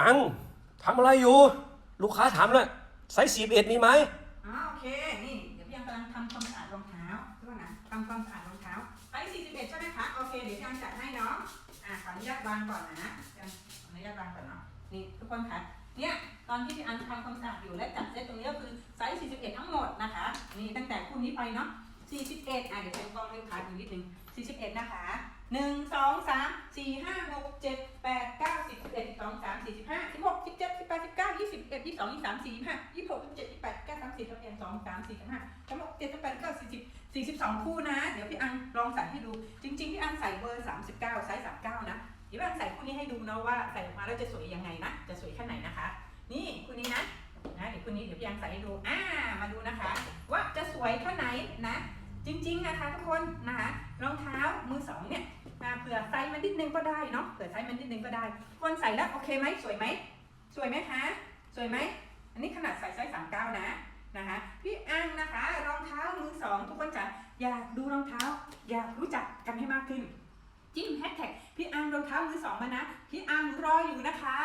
อังทำอะไรอยู่ ลูกค้าถามเลยไซส์สิบเอ็ดมีไหมอ๋อโอเค นี่ เดี๋ยวพี่ยังกำลังทำความสะอาดรองเท้าด้วยนะทำความสะอาดรองเท้าไซส์41ใช่ไหมคะ โอเค เดี๋ยวพี่ยังจัดให้เนาะอ่าขออนุญาตวางก่อนนะยังขออนุญาตวางก่อนเนาะ นี่ทุกคนคะ เนี่ยตอนที่พี่อันทำความสะอาดอยู่และจัดเซตตรงนี้ก็คือไซส์41ทั้งหมดนะคะ นี่ตั้งแต่คู่นี้ไปเนาะ41อะเดี๋ยวเช็คกล้องให้ลูกค้าดูนิดนึง41นะคะ1 2 3 4 5 6 7 8 9 10 11 20 21 22 23 25 26 27 28 29 30 31 2 3 4 5 36 7 8 9 40 42คู่นะ เดี๋ยวพี่อังลองใส่ให้ดู จริง ๆ พี่อังใส่เบอร์39ไซส์39นะ เดี๋ยวพี่อังใส่คู่นี้ให้ดูนะว่าใส่ออกมาแล้วจะสวยยังไงนะ จะสวยแค่ไหนนะคะ นี่คู่นี้นะนะเดี๋ยวคู่นี้เดี๋ยวพี่อังใส่ให้ดู อ่า มาดูนะคะ ว่าจะสวยแค่ไหนนะ จริง ๆ นะคะทุกคนนะคะรองเท้ามือสองเนี่ยนะเผื่อไซส์มันนิดนึงก็ได้เนาะ เผื่อไซส์มันนิดนึงก็ได้ คนใส่แล้วโอเคไหมสวยไหมสวยไหมคะ สวยไหม อันนี้ขนาดใส่ไซส์สามเก้านะนะคะพี่อังนะคะรองเท้ามือสองทุกคนจ๋าอยากดูรองเท้า อยากรู้จักกันให้มากขึ้น จิ้มแฮชแท็กพี่อังรองเท้ามือสองมานะ พี่อังรออยู่นะคะ